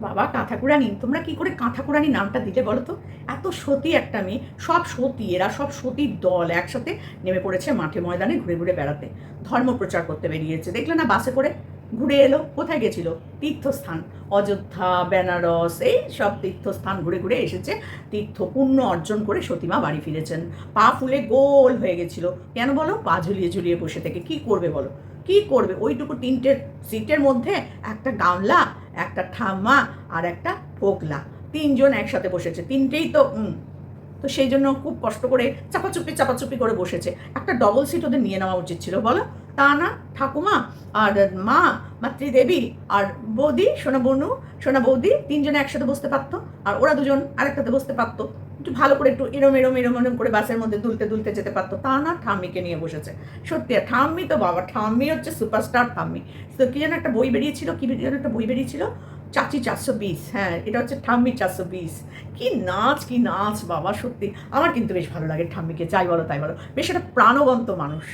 বাবা কাঁথাকুরানি তোমরা কি করে কাঁথাকুরানি নামটা দিলে বলো তো? এত সতী একটা মেয়ে, সব সতী, এরা সব সতীর দল একসাথে নেমে পড়েছে মাঠে ময়দানে ঘুরে ঘুরে বেড়াতে। ধর্ম প্রচার করতে বেরিয়েছে। দেখলে না বাসে করে? ঘুরে এলো। কোথায় গেছিল? তীর্থস্থান। অযোধ্যা, বেনারস, এই সব তীর্থস্থান ঘুরে ঘুরে এসেছে। তীর্থ পুণ্য অর্জন করে সতীমা বাড়ি ফিরেছেন। পা ফুলে গোল হয়ে গেছিল। কেন বলো? পা ঝুলিয়ে ঝুলিয়ে বসে থেকে। কি করবে বলো? কি করবে? ওইটুকু তিনটে সিটের মধ্যে একটা গামলা, একটা ঠাম্মা আর একটা ফোকলা। তিনজন একসাথে বসেছে। তিনটেই তো তো সেই জন্য খুব কষ্ট করে চাপাচুপি চাপাচুপি করে বসেছে। একটা ডবল সিট ওদের নিয়ে নেওয়া উচিত ছিল, বলো? তা না, ঠাকুমা আর মা, মাতৃদেবী আর বৌদি, সোনা বনু, সোনা বৌদি, তিনজনে একসাথে বসতে পারতো। আর ওরা দুজন আরেকটাতে বসতে পারতো। একটু ভালো করে একটু এরম এরম এরম এরম করে বাসের মধ্যে দুলতে দুলতে যেতে পারতো। তা না, ঠাম্মিকে নিয়ে বসেছে। সত্যি, আর ঠাম্মি তো বাবা, ঠাম্মি হচ্ছে সুপারস্টার ঠাম্মি। তো কি যেন একটা বই বেরিয়েছিল, কি যেন একটা বই বেরিয়েছিল? চাচি চারশো বিশ হ্যাঁ এটা হচ্ছে ঠাম্মি চারশো বিশ। কী নাচ কী নাচ, বাবা, সত্যি। আমার কিন্তু বেশ ভালো লাগে ঠাম্মিকে, যাই বলো, তাই বলো। বেশ একটা প্রাণবন্ত মানুষ।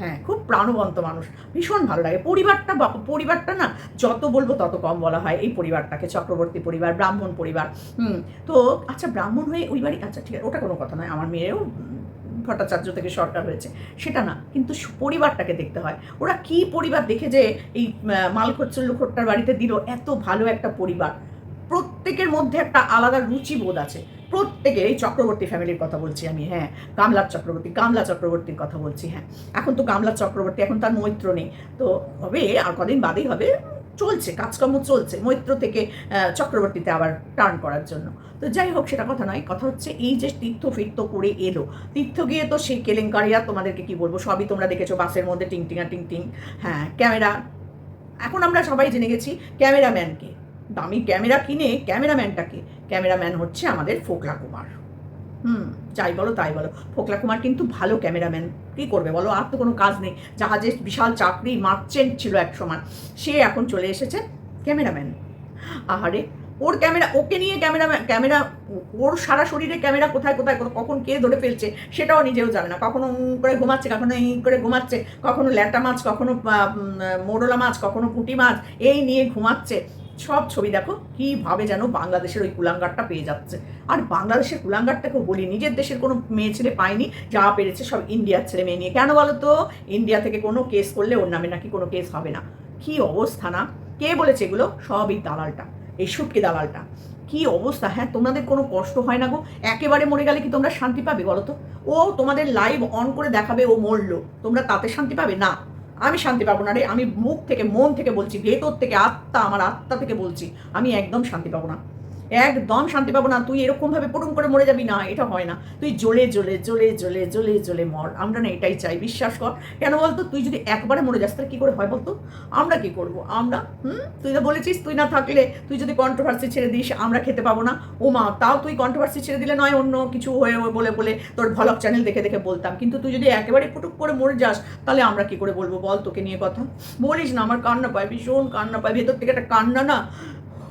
হ্যাঁ খুব প্রাণবন্ত মানুষ। ভীষণ ভালো লাগে। পরিবারটা পরিবারটা না, যত বলব তত কম বলা হয় এই পরিবারটাকে, চক্রবর্তী পরিবার, ব্রাহ্মণ পরিবার, হুম। তো আচ্ছা ব্রাহ্মণ হয়ে ওই বাড়ি আচ্ছা ঠিক আছে, ওটা কোনো কথা নয়। আমার মেয়েও ভট্টাচার্য থেকে সরকার হয়েছে। সেটা না, কিন্তু পরিবারটাকে দেখতে হয়। ওরা কি পরিবার দেখে যে এই মালখচ্চল্লু খোট্টার বাড়িতে দিল, এত ভালো একটা পরিবার। প্রত্যেকের মধ্যে একটা আলাদা রুচিবোধ আছে। প্রত্যেকের এই চক্রবর্তী ফ্যামিলির কথা বলছি আমি হ্যাঁ। কামলার চক্রবর্তী, কামলা চক্রবর্তীর কথা বলছি হ্যাঁ। এখন তো কামলার চক্রবর্তী, এখন তার মৈত্র নেই। তো হবে, আর কদিন বাদেই হবে, চলছে, কাজকর্ম চলছে মৈত্র থেকে চক্রবর্তীতে আবার টার্ন করার জন্য। তো যাই হোক, সেটা কথা নয়, কথা হচ্ছে এই যে তীর্থ ফির্থ করে এলো। তীর্থ গিয়ে তো সেই কেলেঙ্কারিয়া তোমাদেরকে কি বলব, সবই তোমরা দেখেছ, বাসের মধ্যে টিং টিং টিং। হ্যাঁ ক্যামেরা, এখন আমরা সবাই জেনে গেছি, ক্যামেরাম্যানকে। দামি ক্যামেরা কিনে ক্যামেরাম্যানটাকে। ক্যামেরাম্যান হচ্ছে আমাদের ফোকলা কুমার। হুম, যাই বলো তাই বলো। ফোকলা কুমার কিন্তু ভালো ক্যামেরাম্যান। কি করবে বলো? আর তো কোনো কাজ নেই। জাহাজের বিশাল চাকরি, মার্চেন্ট ছিল এক সময়। সে এখন চলে এসেছে ক্যামেরাম্যান। আহারে, ওর ক্যামেরা, ওকে নিয়ে ক্যামেরা ক্যামেরা, ওর সারা শরীরে ক্যামেরা কোথায় কোথায় কখন কে ধরে ফেলছে, সেটাও নিজেও জানে না। কখনো করে ঘুমাচ্ছে, কখনো এই করে ঘুমাচ্ছে, কখনো ল্যাটা মাছ, কখনো মোরলা মাছ, কখনো পুঁটি মাছ, এই নিয়ে ঘুমাচ্ছে। সব ছবি দেখো, কীভাবে যেন বাংলাদেশের ওই কুলাঙ্গারটা পেয়ে যাচ্ছে। আর বাংলাদেশের কুলাঙ্গারটাকেও বলি, নিজের দেশের কোনো মেয়ে ছেলে পায়নি, যা পেরেছে সব ইন্ডিয়ার ছেলে মেয়ে নিয়ে। কেন বলো তো? ইন্ডিয়া থেকে কোনো কেস করলে ওর নামে নাকি কোনো কেস হবে না। কি অবস্থা না? কে বলেছে এগুলো? সব এই দালালটা, এই সুটকি দালালটা। কি অবস্থা? হ্যাঁ তোমাদের কোনো কষ্ট হয় না গো? একেবারে মরে গেলে কি তোমরা শান্তি পাবে বলো তো? ও তোমাদের লাইভ অন করে দেখাবে, ও মরলো। তোমরা তাতে শান্তি পাবে? না। আমি শান্তি পাবো না রে, আমি মুখ থেকে, মন থেকে বলছি, ভেতর থেকে আত্মা, আমার আত্মা থেকে বলছি, আমি একদম শান্তি পাবো না। একদম শান্তি পাবো না, তুই এরকম ভাবে পটুম করে মরে যাবি না, এটা হয় না। তুই জ্বলে জ্বলে জ্বলে জ্বলে জ্বলে জ্বলে মর। আমরা না এটাই চাই, বিশ্বাস কর। কেন বলতো? তুই যদি একবারে মরে যাস, তাহলে কি করে হয় বলতো? আমরা কি করব? আমরা, হুম? তুই তো বলেছিস তুই না থাকলে, তুই যদি কন্ট্রোভার্সি ছেড়ে দিস, আমরা খেতে পাবো না। ও মা, তাও তুই কন্ট্রোভার্সি ছেড়ে দিলে নয়, অন্য কিছু হয়ে বলে বলে তোর ভলক চ্যানেল দেখে দেখে বলতাম। কিন্তু তুই যদি একেবারে পুটুক করে মরে যাস, তাহলে আমরা কি করে বলব? বল তোকে নিয়ে কথা। বলিস না, আমার কান্না পায় ভীষণ কান্না পায় ভেতর থেকে একটা কান্না না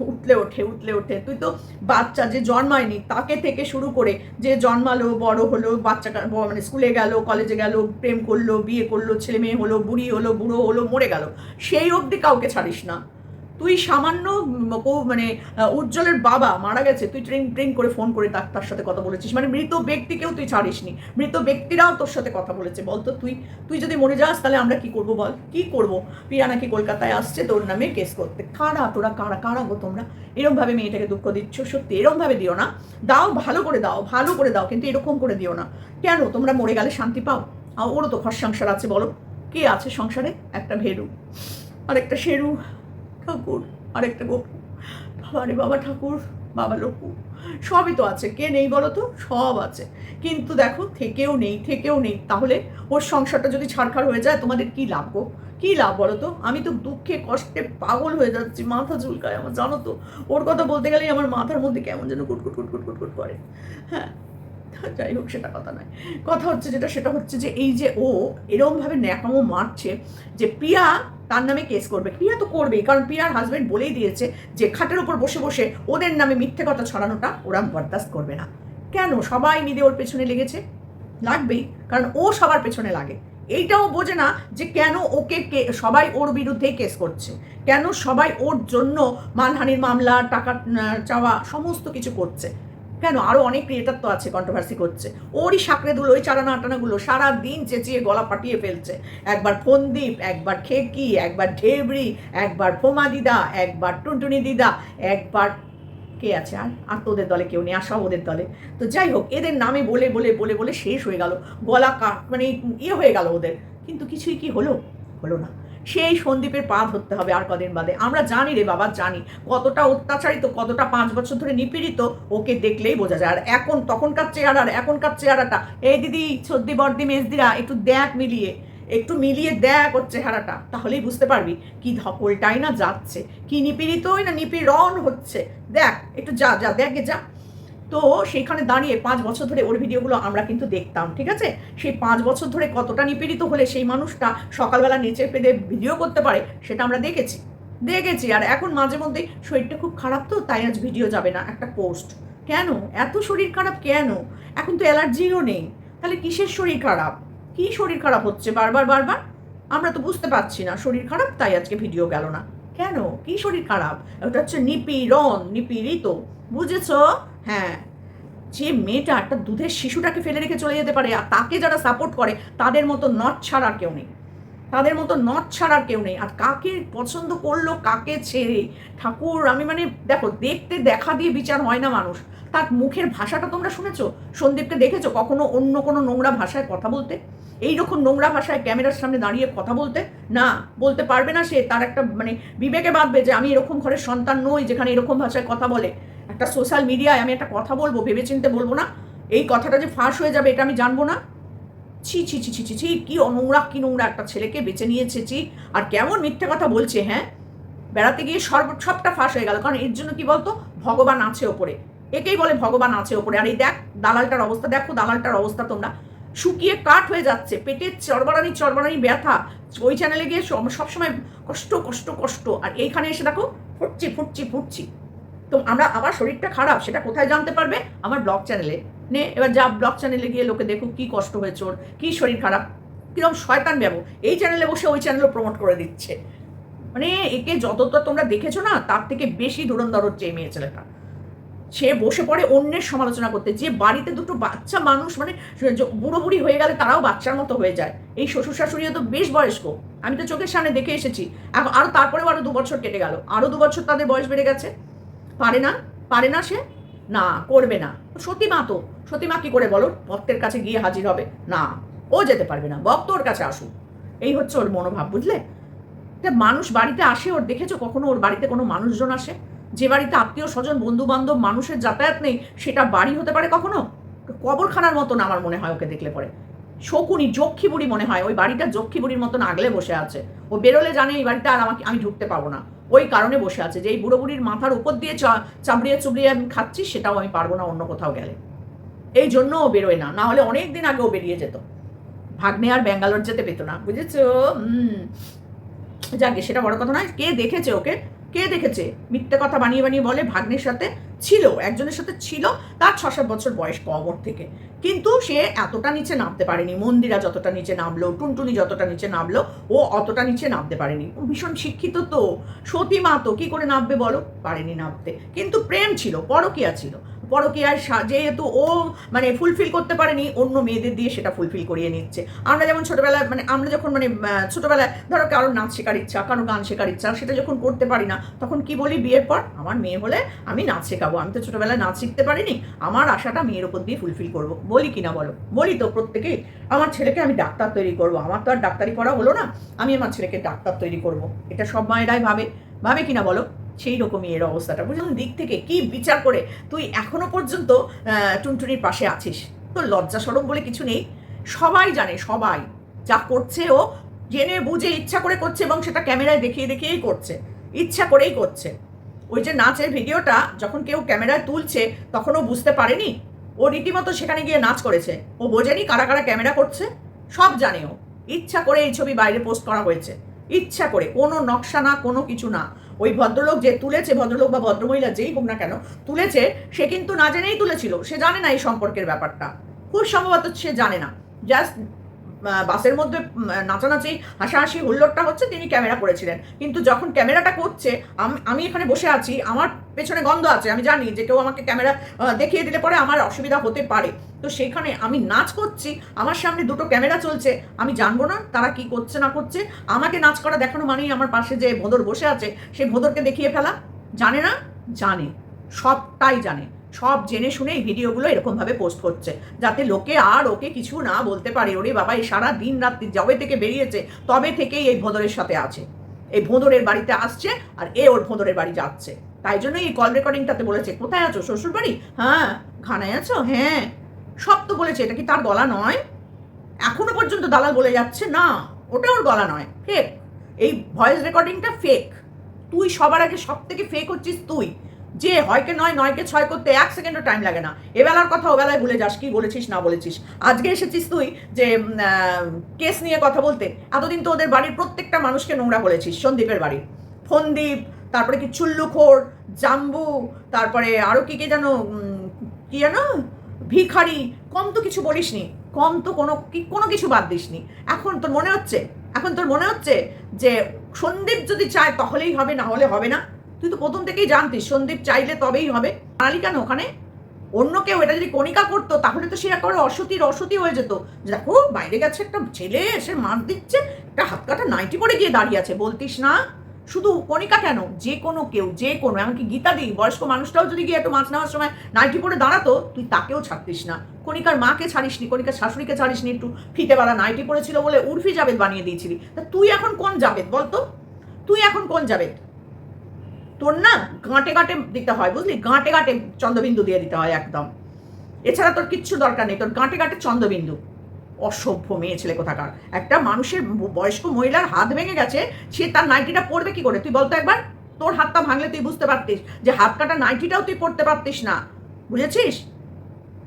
উঠলে ওঠে উঠলে ওঠে। তুই তো বাচ্চা যে জন্মায়নি, তাকে থেকে শুরু করে যে জন্মালো, বড় হলো বাচ্চা মানে স্কুলে গেল কলেজে গেল, প্রেম করল, বিয়ে করল, ছেলে মেয়ে হলো, বুড়ি হলো, বুড়ো হলো, মরে গেল, সেই অবধি কাউকে ছাড়িস না। তুই সামান্য মানে উজ্জ্বলের বাবা মারা গেছে, তুই ট্রেন ট্রেন করে ফোন করে তার সাথে কথা বলেছিস। মানে মৃত ব্যক্তিকেও তুই ছাড়িসনি। মৃত ব্যক্তিরাও তোর সাথে কথা বলেছে। বলতো তুই তুই যদি মরে যাস, তাহলে আমরা কি করব বল? কি করব? পিয়া নাকি কলকাতায় আসছে তোর নামে কেস করতে। কারা তোরা, কারা কারা গো তোমরা? এরমভাবে মেয়েটাকে দুঃখ দিচ্ছ, সত্যি, এরমভাবে দিও না। দাও, ভালো করে দাও, ভালো করে দাও, কিন্তু এরকম করে দিও না। কেন? তোমরা মরে গেলে শান্তি পাও? আর ওরও তো ঘর সংসার আছে, বলো। কে আছে সংসারে? একটা ভেরু। আর একটা শেরু। ঠাকুর, আরেকটা গপু বাবা রে বাবা ঠাকুর, বাবা লপু সবই তো আছে। কে নেই বলো তো? সব আছে। কিন্তু দেখো, থেকেও নেই থেকেও নেই। তাহলে ওর সংসারটা যদি ছাড়খাড় হয়ে যায়, তোমাদের কি লাভ গো? কি লাভ বলো তো? আমি তো দুঃখে কষ্টে পাগল হয়ে যাচ্ছি, মাথা চুলকায় আমার, জানো তো? ওর কথা বলতে গেলেই আমার মাথার মধ্যে কেমন যেন কুটকুট কুটকুট কুটকুট করে। হ্যাঁ যাই হোক, সেটা কথা নয়। কথা হচ্ছে যেটা, সেটা হচ্ছে যে এই যে ও এরমভাবে ন্যাকামো মারছে যে প্রিয়া তার নামে কেস করবে। প্রিয়া তো করবেই, কারণ প্রিয়ার হাজবেন্ড বলেই দিয়েছে যে খাটের উপর বসে বসে ওদের নামে মিথ্যে কথা ছড়ানোটা ওরা বরদাস্ত করবে না। কেন? সবাই মিলে ওর পেছনে লেগেছে। লাগবেই, কারণ ও সবার পেছনে লাগে। এইটাও বোঝে না যে কেন ওকে কে, সবাই ওর বিরুদ্ধে কেস করছে। কেন সবাই ওর জন্য মানহানির মামলা, টাকা চাওয়া, সমস্ত কিছু করছে। কেন? আরও অনেক ক্রিয়েটার তো আছে কন্ট্রোভার্সি করছে। ওরই সাকরে দুলো ওই চারানা আটানাগুলো সারা দিন চেঁচিয়ে গলা ফাটিয়ে ফেলছে। একবার ফোনদীপ, একবার খেকি, একবার ঢেবরি একবার ফোমা দিদা, একবার টুনটুনি দিদা, একবার কে আছে আর? আর তোদের দলে কেউ নেই আসা ওদের দলে। তো যাই হোক, এদের নামে বলে বলে বলে বলে শেষ হয়ে গেল। গলা মানে ইয়ে হয়ে গেল ওদের। কিন্তু কিছুই কি হলো? হলো না। সেই সন্দীপের পা ধরতে হবে আর কদিন বাদে। আমরা জানি রে বাবা, জানি। কতটা অত্যাচারিত, কতটা পাঁচ বছর ধরে নিপীড়িত, ওকে দেখলেই বোঝা যায়। আর এখন তখনকার চেহারা আর এখনকার চেহারাটা, এই দিদি সর্দি, বর্দি, মেজদিরা, একটু দেখ মিলিয়ে, একটু মিলিয়ে দেখ ওর চেহারাটা, তাহলেই বুঝতে পারবি কি ধকলটাই না যাচ্ছে, কি নিপীড়িতই না নিপীড়ন হচ্ছে। দেখ, একটু যা যা, দেখে যা। তো সেইখানে দাঁড়িয়ে পাঁচ বছর ধরে ওর ভিডিওগুলো আমরা কিন্তু দেখতাম, ঠিক আছে? সেই পাঁচ বছর ধরে কতটা নিপীড়িত হলে সেই মানুষটা সকালবেলা নিচে পেদে ভিডিও করতে পারে, সেটা আমরা দেখেছি। দেখেছি, আর এখন মাঝে মধ্যে শরীরটা খুব খারাপ তো, তাই আজ ভিডিও যাবে না, একটা পোস্ট। কেন? এত শরীর খারাপ কেন? এখন তো অ্যালার্জিও নেই। তাহলে কিসের শরীর খারাপ? কি শরীর খারাপ হচ্ছে বারবার বারবার? আমরা তো বুঝতে পারছি না, শরীর খারাপ তাই আজকে ভিডিও গেল না। কেন? কি শরীর খারাপ? ওটা হচ্ছে নিপীড়ন, নিপীড়িত। বুঝেছ? হ্যাঁ যে মেয়েটা একটা দুধের শিশুটাকে ফেলে রেখে চলে যেতে পারে, আর তাকে যারা সাপোর্ট করে, তাদের মতো নট ছাড়া কেউ নেই। তাদের মতো নট ছাড়ার কেউ নেই। আর কাকে পছন্দ করল, কাকে ছেড়ে? ঠাকুর, আমি মানে দেখো, দেখতে দেখা দিয়ে বিচার হয় না মানুষ। তার মুখের ভাষাটা তোমরা শুনেছো? সন্দীপকে দেখেছ? কখনো অন্য কোনো নোংরা ভাষায় কথা বলতে? এইরকম নোংরা ভাষায় ক্যামেরার সামনে দাঁড়িয়ে কথা বলতে? না, বলতে পারবে না সে। তার একটা মানে বিবেকে বাঁধবে যে, আমি এরকম ঘরের সন্তান নই যেখানে এরকম ভাষায় কথা বলে। একটা সোশ্যাল মিডিয়ায় আমি একটা কথা বলব, ভেবেচিন্তে বলব না। এই কথাটা যে ফাঁস হয়ে যাবে, এটা আমি জানব না। ছি ছি ছি ছি ছি ছি, কী নোংরা কী নোংরা একটা ছেলেকে বেছে নিয়েছে, ছি। আর কেমন মিথ্যে কথা বলছে হ্যাঁ? বেড়াতে গিয়ে সর্ব, সবটা ফাঁস হয়ে গেল। কারণ এর জন্য কি বলতো? ভগবান আছে ওপরে। একেই বলে ভগবান আছে ওপরে। আর এই দেখ, দালালটার অবস্থা, দেখো দালালটার অবস্থা তোমরা। শুকিয়ে কাঠ হয়ে যাচ্ছে পেটের চরবারানি চরবারানি ব্যথা। ওই চ্যানেলে গিয়ে সবসময় কষ্ট কষ্ট কষ্ট। আর এইখানে এসে দেখো, ফুটছি ফুটছি ফুটছি। তো আমরা আমার শরীরটা খারাপ, সেটা কোথায় জানতে পারবে? আমার ব্লগ চ্যানেলে নে, এবার যা ব্লগ চ্যানেলে গিয়ে লোকে দেখুক কি কষ্ট হয়েছে ওর, কি শরীর খারাপ কীরকম শয়তান ব্যবো এই চ্যানেলে বসে ওই চ্যানেলও প্রমোট করে দিচ্ছে। মানে একে যতটা তোমরা দেখেছ না, তার থেকে বেশি ধুরন্ধর হচ্ছে এই মেয়ে ছেলেটা। সে বসে পড়ে অন্যের সমালোচনা করতে, যে বাড়িতে দুটো বাচ্চা মানুষ মানে বুড়ো বুড়ি হয়ে গেলে তারাও বাচ্চার মতো হয়ে যায়। এই শ্বশুর শাশুড়িও তো বেশ বয়স্ক। আমি তো চোখের সামনে দেখে এসেছি। এখন আরও তারপরেও আরও দু বছর কেটে গেল। আরও দু বছর তাদের বয়স বেড়ে গেছে। পারে না? পারে না সে? না, করবে না। সতীমা তো। সতীমা কি করে বলো? ভক্তের কাছে গিয়ে হাজির হবে? না, ও যেতে পারবে না। ভক্ত ওর কাছে আসুক। এই হচ্ছে ওর মনোভাব, বুঝলে? একটা মানুষ বাড়িতে আসে, ওর দেখেছ কখনো? ওর বাড়িতে কোনো মানুষজন আসে? যে বাড়িতে আত্মীয় স্বজন বন্ধু বান্ধব মানুষের যাতায়াত নেই, সেটা বাড়ি হতে পারে কখনো? কবরখানার মতন আমার মনে হয় ওকে দেখলে পরে। শকুনি যক্ষী বুড়ি মনে হয়, ওই বাড়িটা যক্ষী বুড়ির মতন আগলে বসে আছে। ও বেরোলে জানে এই বাড়িটা আর আমাকে আমি ঢুকতে পারব না। ওই কারণে বসে আছে যে এই বুড়ো বুড়ির মাথার উপর দিয়ে চা- চাবড়িয়ে আমি খাচ্ছি, সেটাও আমি পারব না অন্য কোথাও গেলে। এই জন্য ও বেরোয় না। না হলে অনেক দিন আগে ও বেরিয়ে যেত। ভাগ্নে আর ব্যাঙ্গালোর যেতে পেতো না, বুঝেছ? যাকে সেটা বড় কথা নয়। কে দেখেছে ওকে? কে দেখেছে? মিথ্যে কথা বানিয়ে বানিয়ে বলে ভাগ্নের সাথে ছিল, একজনের সাথে ছিল, তার ছ সাত বছর বয়স কম ওর থেকে। কিন্তু সে এতটা নিচে নামতে পারেনি। মন্দিরা যতটা নিচে নামলো, টুনটুনি যতটা নিচে নামলো, ও অতটা নিচে নামতে পারেনি। ও ভীষণ শিক্ষিত তো, সতীমা তো, কি করে নামবে বলো? পারেনি নামতে। কিন্তু প্রেম ছিল, পরকিয়া ছিল। পরকিয়ার যেহেতু ও মানে ফুলফিল করতে পারেনি, অন্য মেয়েদের দিয়ে সেটা ফুলফিল করিয়ে নিচ্ছে। আমরা যেমন ছোটবেলায় মানে আমরা যখন মানে ছোটবেলায়, ধরো কারোর নাচ শেখার ইচ্ছা, কারও গান শেখার ইচ্ছা, সেটা যখন করতে পারি না, তখন কি বলি? বিয়ের পর আমার মেয়ে হলে আমি নাচ শেখাবো। আমি তো ছোটবেলায় নাচ শিখতে পারিনি, আমার আশাটা মেয়ের ওপর দিয়ে ফুলফিল করব। বলি কি না বলো? বলি তো প্রত্যেকেই আমার ছেলেকে আমি ডাক্তার তৈরি করব। আমার তো আর ডাক্তারি পড়া হলো না, আমি আমার ছেলেকে ডাক্তার তৈরি করব। এটা সব মায়েরাই ভাবে। ভাবে কিনা বলো? সেই রকমই এর অবস্থাটা। বুঝলাম? দিক থেকে কি বিচার করে তুই এখনও পর্যন্ত টুনটুনির পাশে আছিস? তোর লজ্জা সরম বলে কিছু নেই? সবাই জানে, সবাই। যা করছে ও জেনে বুঝে ইচ্ছা করে করছে এবং সেটা ক্যামেরায় দেখিয়ে দেখিয়েই করছে। ইচ্ছা করেই করছে। ওই যে নাচের ভিডিওটা যখন কেউ ক্যামেরায় তুলছে তখন ও বুঝতে পারেনি? ও রীতিমতো সেখানে গিয়ে নাচ করেছে। ও বোঝেনি কারা কারা ক্যামেরা করছে? সব জানে ও। ইচ্ছা করে এই ছবি বাইরে পোস্ট করা হয়েছে। ইচ্ছা করে। কোনো নকশা না, কোনো কিছু না। ওই ভদ্রলোক যে তুলেছে, ভদ্রলোক বা ভদ্রমহিলা যেই হোক না কেন, তুলেছে, সে কিন্তু না জেনেই তুলেছিল। সে জানে না এই সম্পর্কের ব্যাপারটা। খুব সম্ভবত সে জানে না। জাস্ট বাসের মধ্যে নাচানাচি, হাসাহাসি, হুল্লোড়টা হচ্ছে তিনি ক্যামেরা করেছিলেন। কিন্তু যখন ক্যামেরাটা করছে, আমি এখানে বসে আছি, আমার পেছনে গন্ধ আছে, আমি জানি যে কেউ আমাকে ক্যামেরা দেখিয়ে দিলে পরে আমার অসুবিধা হতে পারে। তো সেখানে আমি নাচ করছি, আমার সামনে দুটো ক্যামেরা চলছে, আমি জানব না তারা কি করছে, না করছে। আমাকে নাচ করা দেখানো মানেই আমার পাশে যে ভোদর বসে আছে সেই ভোদরকে দেখিয়ে ফেলা। জানে না? জানে। সবটাই জানে। সব জেনে শুনে এই ভিডিওগুলো এরকমভাবে পোস্ট করছে। যাতে লোকে আর ওকে কিছু না বলতে পারে, ওরে বাবা এই সারা দিন রাত্রি যবে থেকে বেরিয়েছে, তবে থেকেই এই ভোঁদরের সাথে আছে। এই ভোঁদরের বাড়িতে আসছে আর এ ওর ভোঁদরের বাড়ি যাচ্ছে। তাই জন্য এই কল রেকর্ডিংটাতে বলেছে, কোথায় আছো শ্বশুর বাড়ি হ্যাঁ ঘানায় আছো? হ্যাঁ। সব তো বলেছে, এটা কি তার গলা নয়? এখনও পর্যন্ত দালাল বলে যাচ্ছে, না, ওটা ওর গলা নয় ফেক এই ভয়েস রেকর্ডিংটা ফেক তুই সবার আগে সব থেকে ফেক হচ্ছিস তুই। যে হয়কে নয়, নয়কে ছয় করতে এক সেকেন্ডও টাইম লাগে না। এবেলার কথা ওবেলায় ভুলে যাস, কি বলেছিস, না বলেছিস। আজকে এসেছিস তুই যে কেস নিয়ে কথা বলতে। এতদিন তো ওদের বাড়ির প্রত্যেকটা মানুষকে নোংরা বলেছিস, সন্দীপের বাড়ি। ফন্দীপ, তারপরে কি চুল্লুখোর জাম্বু, তারপরে আরও কি কি যেন কি যেন, ভিখারি, কম তো কিছু বলিসনি, কম তো কোনো, কি- কোনো কিছু বাদ দিসনি। এখন তোর মনে হচ্ছে, এখন তোর মনে হচ্ছে যে সন্দীপ যদি চায় তাহলেই হবে, না হলে হবে না। তুই তো প্রথম থেকেই জানতিস, সন্দীপ চাইলে তবেই হবে। আলি কেন ওখানে? অন্য কেউ এটা যদি কণিকা করতো, তাহলে তো সে একেবারে অসতির অসতি হয়ে যেত। দেখো, বাইরে গেছে একটা ছেলে এসে মাছ দিচ্ছে, একটা হাত কাটা নাইটি পরে গিয়ে দাঁড়িয়ে আছে, বলতিস না? শুধু কণিকা কেন? যে কোনো কেউ, যে কোনো, এমনকি গীতা দি, বয়স্ক মানুষটাও যদি গিয়ে একটু মাছ নেওয়ার সময় নাইটি পরে দাঁড়াতো, তুই তাকেও ছাড়তিস না। কণিকার মাকে ছাড়িসনি, কণিকার শাশুড়িকে ছাড়িসনি, একটু ফিতে বালা নাইটি পরেছিল বলে উর্ফি জাবেদ বানিয়ে দিয়েছিলি। তা তুই এখন কোন জাবেদ বলতো? তুই এখন কোন জাবেদ? তোর না গাঁটে গাঁটে দিতে হয়, বুঝলি? গাঁটে গাঁটে চন্দ্রবিন্দু দিয়ে দিতে হয় একদম। এছাড়া তোর কিচ্ছু দরকার নেই, তোর গাঁটে গাঁটে চন্দ্রবিন্দু অসভ্য মেয়ে ছেলে কোথাকার। একটা মানুষের বয়স্ক মহিলার হাত ভেঙে গেছে, সে তার নাইটিটা পরবে কি করে? তুই বলতো একবার? তোর হাতটা ভাঙলে তুই বুঝতে পারতিস যে হাত কাটা নাইটিটাও তুই পরতে পারতিস না। বুঝেছিস?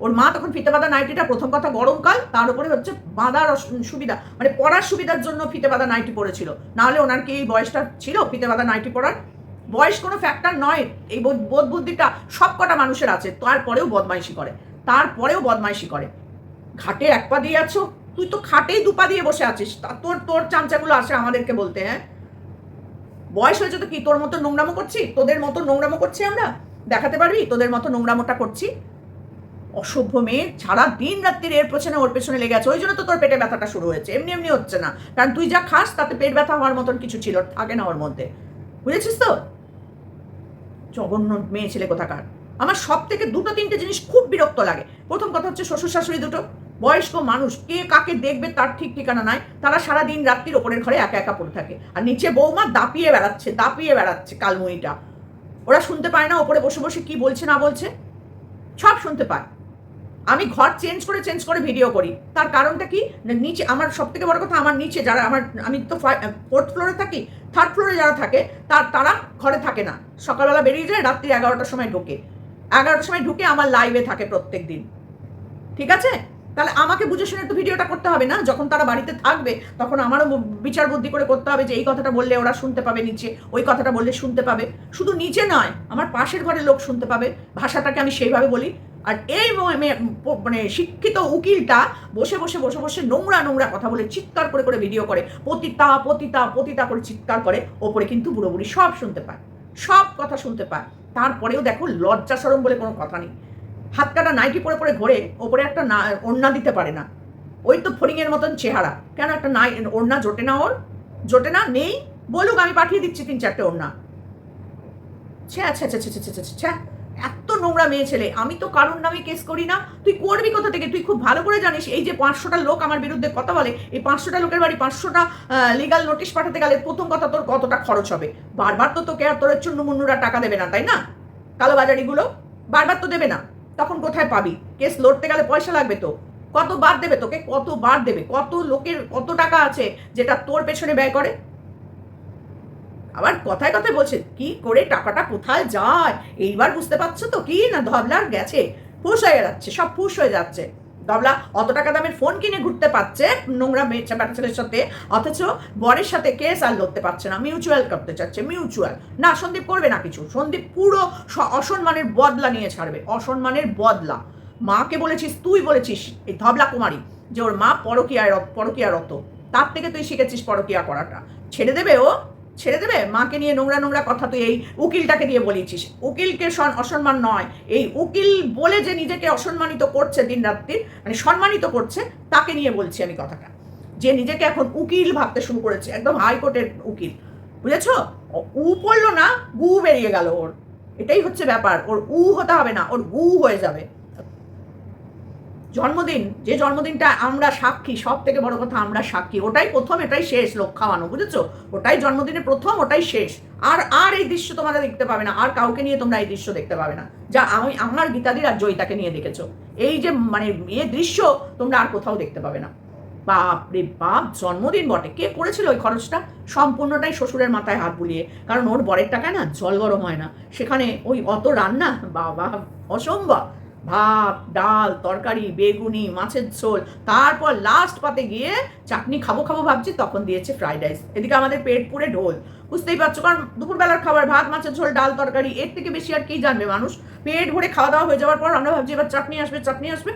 ওর মা তখন ফিতে বাঁধা নাইটিটা, প্রথম কথা গরমকাল, তার উপরে হচ্ছে বাঁধার সুবিধা মানে পড়ার সুবিধার জন্য ফিতে বাঁধা নাইটি পরেছিল। নাহলে ওনার কি এই বয়সটা ছিল, ফিতে বাঁধা নাইটি পরার? বয়স কোনো ফ্যাক্টর নয়। এই বোধ বুদ্ধিটা সব কটা মানুষের আছে। তারপরেও বদমাইশি করে। তারপরেও বদমাইশি করে। ঘাটে এক পা দিয়ে আছো? তুই তো খাটেই দুপা দিয়ে বসে আছিস। তোর তোর চামচাগুলো আসে আমাদেরকে বলতে হ্যাঁ? বয়স হয়েছে তো কি? তোর মতো নোংরামো করছি? তোদের মতো নোংরামো করছি আমরা? দেখাতে পারবি? তোদের মতো নোংরামোটা করছি? অসভ্য মেয়ে, সারা দিন রাত্রির এর পেছনে ওর পেছনে লেগে আছে। ওই জন্য তো তোর পেটে ব্যথাটা শুরু হয়েছে। এমনি এমনি হচ্ছে না। কারণ তুই যা খাস, তাতে পেট ব্যথা হওয়ার মতন কিছু ছিল থাকে না ওর মধ্যে। বুঝেছিস তো? জঘন্য মেয়ে ছেলে কোথাকার? আমার সব থেকে দুটো তিনটে জিনিস খুব বিরক্ত লাগে। প্রথম কথা হচ্ছে শ্বশুর শাশুড়ি দুটো। বয়স্ক মানুষ, কে কাকে দেখবে তার ঠিক ঠিকানা নাই। তারা সারা দিন রাত্রির ওপরের ঘরে একা একা পড়ে থাকে। আর নিচে বৌমা দাপিয়ে বেড়াচ্ছে দাপিয়ে বেড়াচ্ছে কালমুইটা ওরা শুনতে পায় না, ওপরে বসে বসে কি বলছে না বলছে? সব শুনতে পায়। আমি ঘর চেঞ্জ করে চেঞ্জ করে ভিডিও করি। তার কারণটা কি? নিচে, আমার সব থেকে বড় কথা, আমার নিচে যারা, আমার, আমি তো ফোর্থ ফ্লোরে থাকি থার্ড ফ্লোরে যারা থাকে, তার, তারা ঘরে থাকে না। সকালবেলা বেরিয়ে যায়, রাত্রি এগারোটার সময় ঢোকে। এগারোটার সময় ঢুকে আমার লাইভে থাকে প্রত্যেক দিন। ঠিক আছে? তাহলে আমাকে বুঝে শুনে তো ভিডিওটা করতে হবে না? যখন তারা বাড়িতে থাকবে, তখন আমারও বিচার বুদ্ধি করে করতে হবে যে, এই কথাটা বললে ওরা শুনতে পাবে নিচে, ওই কথাটা বললে শুনতে পাবে। শুধু নিচে নয়, আমার পাশের ঘরের লোক শুনতে পাবে। ভাষাটাকে আমি সেইভাবে বলি। আর এই মানে শিক্ষিত উকিলটা বসে বসে বসে বসে নোংরা নোংরা কথা বলে চিৎকার করে করে ভিডিও করে। পতিতা পতিতা পতিতা করে চিৎকার করে। ওপরে কিন্তু বুড়ো বুড়ি সব শুনতে পায়। সব কথা শুনতে পায়। তারপরেও দেখো লজ্জা সরম বলে কোনো কথা নেই। হাত কাটা নাইটি পরে পরে ঘোরে, ওপরে একটা না, ওড়না দিতে পারে না। ওই তো ফড়িংয়ের মতন চেহারা। কেন একটা নাই, ওড়না জোটে না ওর? জোটে না? নেই? বলুক, আমি পাঠিয়ে দিচ্ছি তিন চারটে ওড়না। ছ্যা ছ্যা ছ্যা ছ্যা ছ্যা ছ্যা নোংরা মেয়ে ছেলে। আমি তো কারোর নামে কেস করি না। তুই করবি কোথা থেকে? তুই খুব ভালো করে জানিস, এই যে পাঁচশোটা লোক আমার বিরুদ্ধে কথা বলে, এই পাঁচশোটা লোকের বাড়ি পাঁচশোটা লিগাল নোটিশ পাঠাতে গেলে প্রথম কথা তোর কতটা খরচ হবে? বারবার তো তোকে আর তোর চুন্নু মুন্নুরা টাকা দেবে না, তাই না? কালোবাজারিগুলো বারবার তো দেবে না। তখন কোথায় পাবি? কেস লড়তে গেলে পয়সা লাগবে তো। কতবার দেবে তোকে? কতবার দেবে? কত লোকের কত টাকা আছে যেটা তোর পেছনে ব্যয় করে? আবার কথায় কথায় বলছে, কি করে টাকাটা কোথায় যায়? এইবার বুঝতে পারছ তো কি? না ধবলার গেছে, ফুস হয়ে যাচ্ছে, সব ফুস হয়ে যাচ্ছে। ধবলা অত টাকা দামের ফোন কিনে ঘুরতে পারছে নোংরা মেয়ে বাচ্চা ছেলের সাথে, অথচ বরের সাথে কেস আর লড়তে পারছে না, মিউচুয়াল করতে চাচ্ছে, মিউচুয়াল। না, সন্দীপ করবে না কিছু, সন্দীপ পুরো অসম্মানের বদলা নিয়ে ছাড়বে, অসম্মানের বদলা। মাকে বলেছিস, তুই বলেছিস, এই ধবলা কুমারী, যে ওর মা পরকিয়ায় পরকিয়ারত, তার থেকে তুই শিখেছিস পরকিয়া করাটা। ছেড়ে দেবে ও? ছেড়ে দেবে? মাকে নিয়ে নোংরা নোংরা কথা তুই এই উকিলটাকে দিয়ে বলেছিস। উকিলকে অসম্মান নয়। এই উকিল বলে যে নিজেকে অসম্মানিত করছে দিন রাত্রি মানে সম্মানিত করছে, তাকে নিয়ে বলছি আমি কথাটা। যে নিজেকে এখন উকিল ভাবতে শুরু করেছে, একদম হাইকোর্টের উকিল। বুঝেছ? উ পড়ল না, গু বেরিয়ে গেল ওর। এটাই হচ্ছে ব্যাপার। ওর উ হতে হবে না, ওর গু হয়ে যাবে। জন্মদিন, যে জন্মদিনটা আমরা সাক্ষী সব থেকে বড় কথা আমরা সাক্ষী, ওটাই প্রথম, এটাই শেষ লোক খাওয়ানো বুঝেছ? ওটাই জন্মদিনের প্রথম, ওটাই শেষ। আর আর এই দৃশ্য তোমরা দেখতে পাবে না, আর কাউকে নিয়ে তোমরা এই দৃশ্য দেখতে পাবে না। যা আমি, আমার গীতাদির আর জয়িতাকে নিয়ে দেখেছ। এই যে মানে এ দৃশ্য তোমরা আর কোথাও দেখতে পাবে না। বাপ রে বাপ, জন্মদিন বটে। কে করেছিল ওই খরচটা? সম্পূর্ণটাই শ্বশুরের মাথায় হাত বুলিয়ে। কারণ ওর বরের টাকায় না জল গরম হয় না। সেখানে ওই অত রান্না, বাবা, অসম্ভব। ভাত, ডাল, তরকারি, বেগুনি, মাছের ঝোল, তারপর লাস্ট পাতে গিয়ে চাটনি খাব খাব ভাবছি, তখন দিয়েছে ফ্রাইড রাইস এদিকে আমাদের পেট পুরে ঢোল। বুঝতেই পারছ, কারণ দুপুরবেলার খাবার, ভাত, মাছের ঝোল, ডাল, তরকারি, এর থেকে বেশি আর কি জানবে মানুষ? পেট ভরে খাওয়া দাওয়া হয়ে যাওয়ার পর আমরা ভাবছি, এবার চাটনি আসবে চাটনি আসবে।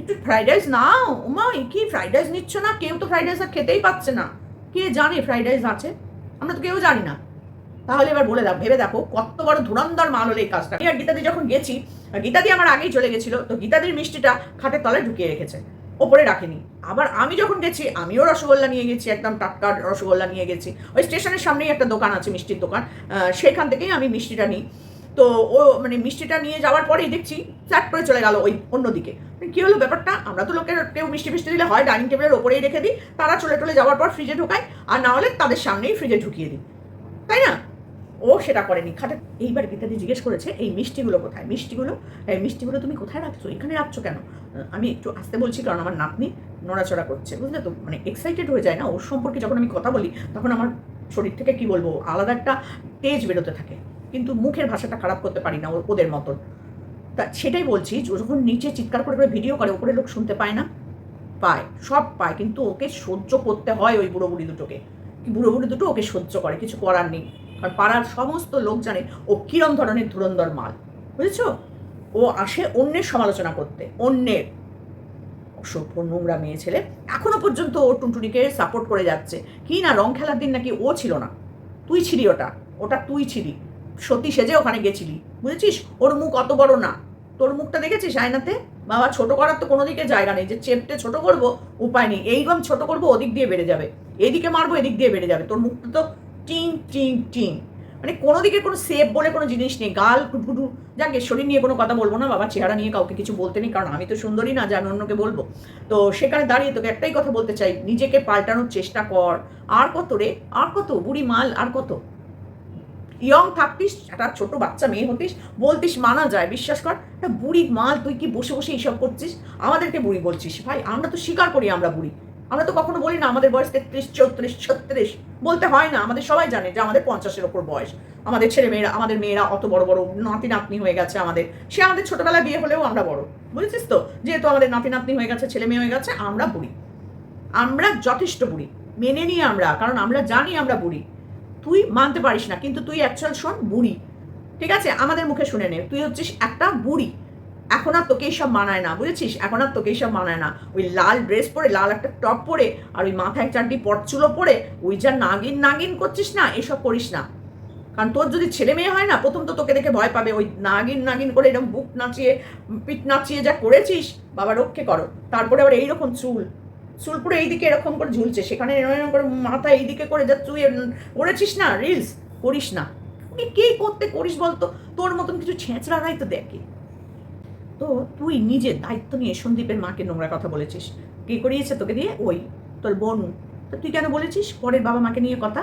একটু ফ্রাইড রাইস নাও। উমা কি ফ্রাইড রাইস নিচ্ছ না? কেউ তো ফ্রাইড রাইস আর খেতেই পাচ্ছে না। কে জানে ফ্রাইড রাইস আছে? আমরা তো কেউ জানি না। তাহলে এবার বলে দাও, ভেবে দেখো কত বড় ধুরন্ধর মাল হলো এই কাজটা। আর গীতাদি যখন গেছি, গীতাদি আমার আগেই চলে গেছিল, তো গীতাদির মিষ্টিটা খাটের তলায় ঢুকিয়ে রেখেছে, ওপরে রাখেনি। আবার আমি যখন গেছি, আমিও রসগোল্লা নিয়ে গেছি, একদম টাটকা রসগোল্লা নিয়ে গেছি। ওই স্টেশনের সামনেই একটা দোকান আছে, মিষ্টির দোকান সেখান থেকেই আমি মিষ্টিটা নিই। তো ও মানে মিষ্টিটা নিয়ে যাওয়ার পরেই দেখছি ফ্ল্যাট করে চলে গেল ওই অন্যদিকে। কি হলো ব্যাপারটা? আমরা তো লোকের কেউ মিষ্টি মিষ্টি দিলে হয়, ডাইনিং টেবিলের ওপরেই রেখে দিই, তারা চলে টলে যাওয়ার পর ফ্রিজে ঢোকায় আর না হলে তাদের সামনেই ফ্রিজে ঢুকিয়ে দিই। তাই না? ও সেটা করেনি। খাটে এইবার গীতাদি জিজ্ঞেস করেছে, এই মিষ্টিগুলো কোথায়? মিষ্টিগুলো? এই মিষ্টিগুলো তুমি কোথায় রাখছো? এখানে রাখছো কেন? আমি একটু আসতে বলছি, কারণ আমার নাতনি নড়াচড়া করছে। বুঝলে তো? মানে এক্সাইটেড হয়ে যায় না? ওর সম্পর্কে যখন আমি কথা বলি, তখন আমার শরীর থেকে কি বলব? আলাদা একটা তেজ বেরোতে থাকে। কিন্তু মুখের ভাষাটা খারাপ করতে পারি না ওদের মতন। তা সেটাই বলছি যখন নিচে চিৎকার করে করে ভিডিও করে, ওপরে লোক শুনতে পায় না? পায়, সব পায়। কিন্তু ওকে সহ্য করতে হয় ওই বুড়ো বুড়ি দুটোকে। বুড়ো বুড়ি দুটো ওকে সহ্য করে, কিছু করার নেই। কারণ পাড়ার সমস্ত লোক জানে ও কিরম ধরনের ধুরন্ধর মাল। বুঝেছ? ও আসে অন্যের সমালোচনা করতে, অন্যের। অসভ্য নোংরা মেয়ে ছেলে এখনও পর্যন্ত ও টুনটুনিকে সাপোর্ট করে যাচ্ছে। কি না রং খেলার দিন নাকি ও ছিল না। তুই ছিলি ওটা ওটা তুই ছিলি। সতী সেজে ওখানে গেছিলি। বুঝেছিস? ওর মুখ অত বড় না। তোর মুখটা দেখেছিস আয়নাতে? বাবা, ছোট করার তো কোনো দিকে জায়গা নেই। যে চেপটে ছোট করব, উপায় নেই। এইরকম ছোট করব, ওদিক দিয়ে বেড়ে যাবে। এদিকে মারবো, এদিক দিয়ে বেড়ে যাবে। তোর মুখটা তো টিং টিং টিং। মানে কোনো দিকে কোনো সেফ বলে কোনো জিনিস নেই। গাল কুটকুটু যাকে শরীর নিয়ে কোনো কথা বলব না, বাবা। চেহারা নিয়ে কাউকে কিছু বলতে নেই, কারণ আমি তো সুন্দরী না, যে আমি অন্যকে বলব। তো সেখানে দাঁড়িয়ে তোকে একটাই কথা বলতে চাই, নিজেকে পাল্টানোর চেষ্টা কর। আর কত রে? আর কত? বুড়ি মাল, আর কত? ইয়ং থাকতিস, একটা ছোট বাচ্চা মেয়ে হতিস, বলতিস, মানা যায়, বিশ্বাস কর। একটা বুড়ি মাল, তুই কি বসে বসে এইসব করছিস? আমাদেরকে বুড়ি বলছিস, ভাই। আমরা তো স্বীকার করি আমরা বুড়ি। আমরা তো কখনো বলি না আমাদের বয়স তেত্রিশ, চৌত্রিশ, ছত্রিশ। বলতে হয় না, আমাদের সবাই জানে যে আমাদের পঞ্চাশের ওপর বয়স। আমাদের ছেলে মেয়েরা আমাদের মেয়েরা অত বড় বড় নাতি নাতনি হয়ে গেছে আমাদের। সে আমাদের ছোটবেলায় বিয়ে হলেও আমরা বড়। বুঝেছিস তো? যেহেতু আমাদের নাতি নাতনি হয়ে গেছে, ছেলে মেয়ে হয়ে গেছে, আমরা বুড়ি। আমরা যথেষ্ট বুড়ি। মেনে নিই আমরা, কারণ আমরা জানি আমরা বুড়ি। তুই মানতে পারিস না, কিন্তু তুই অ্যাকচুয়াল শোন বুড়ি। ঠিক আছে? আমাদের মুখে শুনে নে। তুই হচ্ছিস একটা বুড়ি। এখন আর তোকে এইসব মানায় না, বুঝেছিস? এখন আর তোকে এইসব মানায় না। ওই লাল ড্রেস পরে, লাল একটা টপ পরে, আর ওই মাথায় চারটি পটচুলো পরে, ওই যা নাগিন নাগিন করছিস না, এসব করিস না। কারণ তোর যদি ছেলে মেয়ে হয় না, প্রথম তো তোকে দেখে ভয় পাবে। ওই নাগিন নাগিন করে এরকম বুক নাচিয়ে, পিঠ নাচিয়ে যা করেছিস, বাবা রক্ষে করো। তারপরে আবার এইরকম চুল। চুল পুরো এইদিকে এরকম করে ঝুলছে। সেখানে এরকম করে মাথা এইদিকে করে যা তুই করেছিস না রিলস করিস না। কে করতে করিস বলতো? তোর মতন কিছু ছেঁচড়া নাই তো দেখে। তো তুই নিজে দায়িত্ব নিয়ে সন্দীপের মাকে নোংরা কথা বলেছিস। কে করিয়েছে তোকে দিয়ে? ওই, তোর বোন। তো তুই কেন বলেছিস? পরের বাবা মাকে নিয়ে কথা।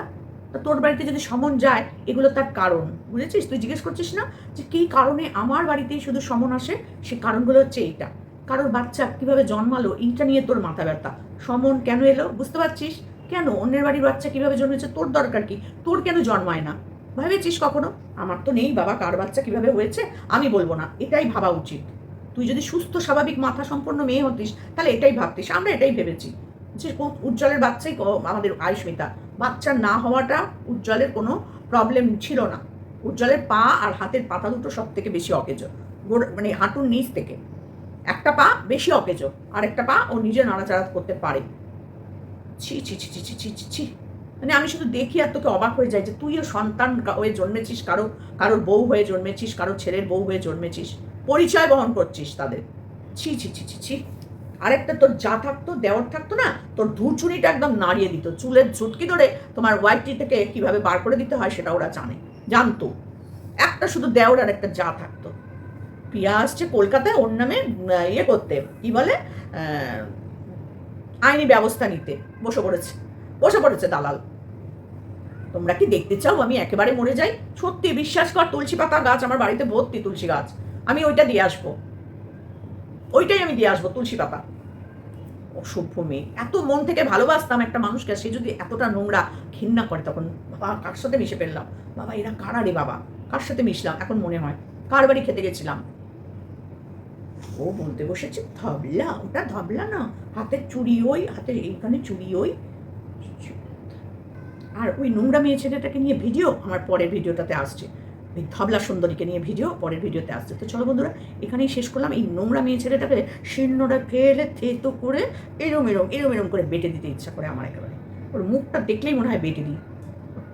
তো তোর বাড়িতে যদি সমন যায়, এগুলো তার কারণ। বুঝেছিস? তুই জিজ্ঞেস করছিস না যে কী কারণে আমার বাড়িতেই শুধু সমন আসে? সে কারণগুলো হচ্ছে এইটা। কারোর বাচ্চা কীভাবে জন্মালো? এইটা নিয়ে তোর মাথা ব্যথা। সমন কেন এলো? বুঝতে পারছিস? কেন? অন্যের বাড়ির বাচ্চা কীভাবে জন্মেছে? তোর দরকার কি? তোর কেন জন্মায় না? ভেবেছিস কখনো? আমার তো নেই বাবা। কার বাচ্চা কীভাবে হয়েছে? আমি বলব না। এটাই ভাবা উচিত। তুই যদি সুস্থ, স্বাভাবিক মাথা সম্পন্ন মেয়ে হতিস, তাহলে এটাই ভাবতিস। আমরা এটাই ভেবেছি যে উজ্জ্বলের বাচ্চাই আমাদের আয়ুষ্মিতা বাচ্চা না হওয়াটা উজ্জ্বলের কোনো প্রবলেম ছিল না। উজ্জ্বলের পা আর হাতের পাতা দুটো সব থেকে বেশি অকেজ। মানে হাঁটুর নিচ থেকে। একটা পা বেশি অকেজ আর একটা পা ও নিজে নাড়াচাড়া করতে পারে। ছি ছি ছি ছি ছি ছি ছি মানে আমি শুধু দেখি আর তোকে অবাক হয়ে যাই যে তুইও সন্তান হয়ে জন্মেছিস, কারও কারোর বউ হয়ে জন্মেছিস, কারও ছেলের বউ হয়ে জন্মেছিস। পরিচয় বহন করছিস তাদের। ছি ছি ছি ছি ছি। আরেকটা তোর যা থাকতো, দেওয়ার থাকতো না, তোর ধুচুনিটা একদম নাড়িয়ে দিত। চুলের ঝুটকি ধরে তোমার হোয়াইটটি থেকে কীভাবে বার করে দিতে হয় সেটা ওরা জানে, জানতো। একটা শুধু দেওয়ার আর একটা যা থাকতো। পিয়া আসছে কলকাতায় ওর নামে ইয়ে করতে, কি বলে আইনি ব্যবস্থা নিতে। বসে পড়েছে বসে পড়েছে দালাল। তোমরা কি দেখতে চাও আমি একেবারে মরে যাই? সত্যি বিশ্বাস কর, তুলসী পাতা গাছ, আমার বাড়িতে ভর্তি তুলসী গাছ। আমি ওইটা দিয়ে আসব। ওইটাই আমি দিয়ে আসব, তুলসী পাতা। অসভ্য মেয়ে। এত মন থেকে ভালোবাসতাম একটা মানুষকে সে যদি এতটা নোংরা ঘৃণা করে, তখন বাবা কার সাথে মিশে ফেললাম? বাবা, এরা কারা রে বাবা? কার সাথে মিশলাম? এখন মনে হয় কার বাড়ি খেতে গেছিলাম? ও বলতে বসেছে, ধবলা, ওটা ধবলা না। হাতের চুড়ি ওই হাতের এইখানে চুড়ি ওই। আর ওই নোংরা মেয়ে ছেলেটাকে নিয়ে ভিডিও আমার পরের ভিডিওটাতে আসছে। ওই ধবলা সুন্দরীকে নিয়ে ভিডিও পরের ভিডিওতে আসছে। তো চলো বন্ধুরা এখানেই শেষ করলাম। এই নোংরা মেয়ে ছেলেটাকে শীর্ণটা ফেলে থেতো করে এরম এরম এরম এরম করে বেটে দিতে ইচ্ছা করে আমার একেবারে। ওর মুখটা দেখলেই মনে হয় বেটে দিই।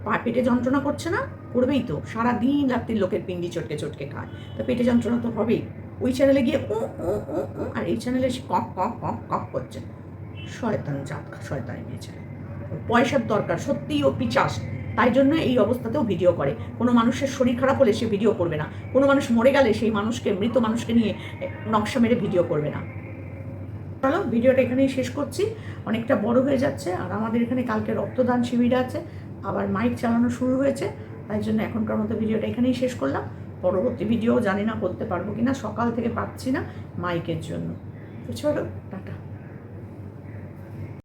পা পেটে যন্ত্রণা করছে না? করবেই তো। সারা দিন রাত্রির লোকের পিন্ডি চটকে চটকে খায়। তো পেটে যন্ত্রণা তো হবেই। ওই চ্যানেলে গিয়ে ও ও ও ও, আর এই চ্যানেলে সে কক কক কক কক করছে। শয়তান জাত শয়তানি মেয়ে ছেলে। পয়সার দরকার সত্যিই ও পিচাস। তাই জন্য এই অবস্থাতেও ভিডিও করে। কোনো মানুষের শরীর খারাপ হলে সে ভিডিও করবে না। কোনো মানুষ মরে গেলে সেই মানুষকে, মৃত মানুষকে নিয়ে নকশা মেরে ভিডিও করবে না। চলো, ভিডিওটা এখানেই শেষ করছি। অনেকটা বড় হয়ে যাচ্ছে আর আমাদের এখানে কালকে রক্তদান শিবির আছে। আবার মাইক চালানো শুরু হয়েছে। তাই জন্য এখনকার মতো ভিডিওটা এখানেই শেষ করলাম। পরবর্তী ভিডিও জানি না করতে পারব কিনা, সকাল থেকে পাচ্ছি না মাইকের জন্য। তো চলো, টাটা।